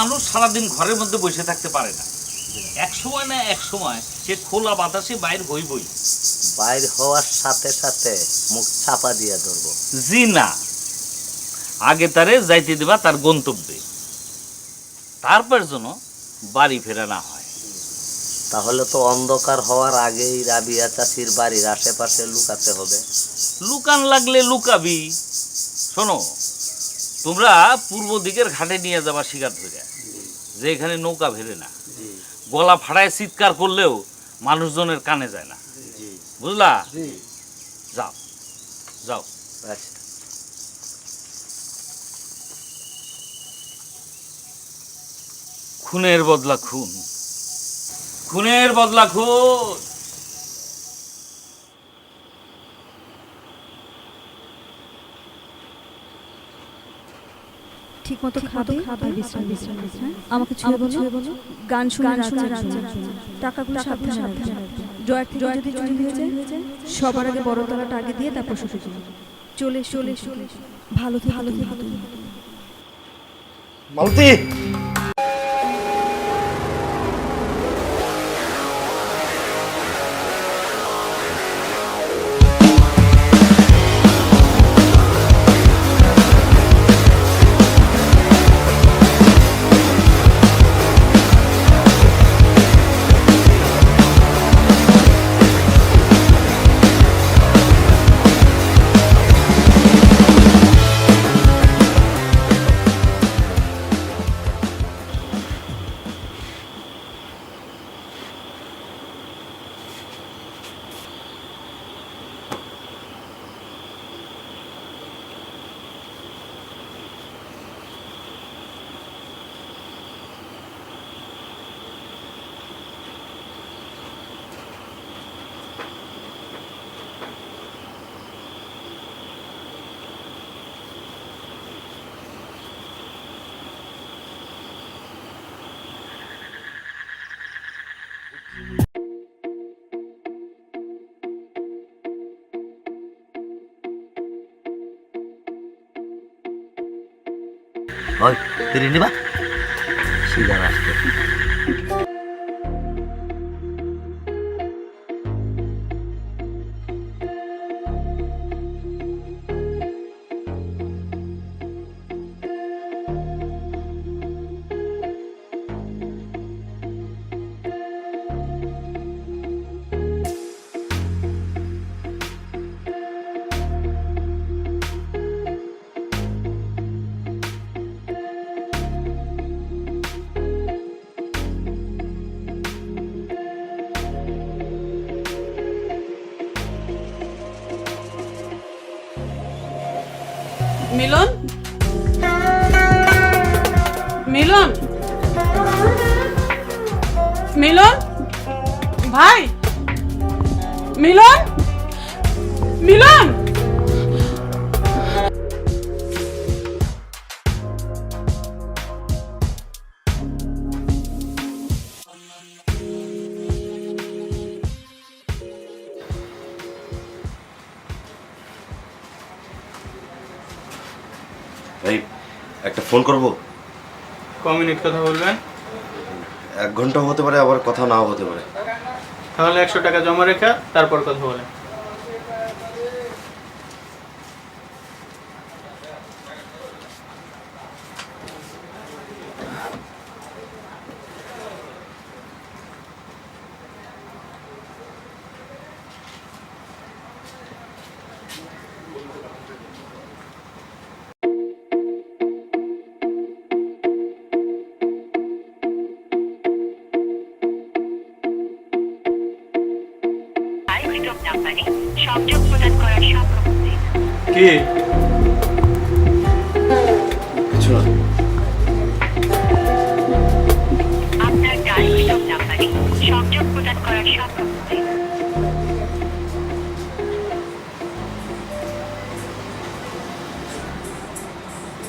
মানুষ সারাদিন ঘরের মধ্যে বসে থাকতে পারে না। এক সময় না এক সময় সে খোলা বাতাসে বাইর হইবই বাইর হওয়ার সাথে সাথে মুখ চাপা দিয়ে ধরবো। জি না। আগে তারে যাইতে দেবা তার গন্তব্যে। তারপর যেন বাড়ি ফেরা না হয়। তাহলে তো অন্ধকার হওয়ার আগেই রাবিয়া চাষির বাড়ির আশেপাশে লুকাতে হবে। লুকান লাগলে লুকাবি। শোনো তোমরা পূর্ব দিকের ঘাটে নিয়ে যাবা শিকার ধরে। যে এখানে নৌকা ভেরে না। গলা ফাড়ায় চিৎকার করলেও মানুষজনের কানে যায় না। বুঝলা? যাও যাও। আচ্ছা খুনের বদলা খুন। খুনের বদলা খুন। ঠিক মতো খাবে? আর বিশ্রাম বিশ্রাম? আমাকে ছুঁয়ে বলো। গান শুনে শুনে টাকাগুলো সাবধানে রাখবে জয়ের থেকে যদি চুরি হয়ে যায় সবার আগে বড় তলাটা আগে দিয়ে তারপর শুধু চলে চলে চলে ভালো থেকে ভালো থেকে ভালো মালতী! ওই ফিরে নিবা সিগার আসবে মিলন? মিলন? মিলন? ভাই? মিলন? মিলন? এই একটা ফোন করব? ক মিনিট কথা বলবেন? এক ঘণ্টা হতে পারে আবার কথা নাও হতে পারে। তাহলে একশো টাকা জমা রেখা তারপর কথা বলেন। নাম্বারে সংযোগ প্রদান করা সম্ভব কি? কিছু না। আপনার ডায়াল নাম্বারে সংযোগ প্রদান করার করা সম্ভব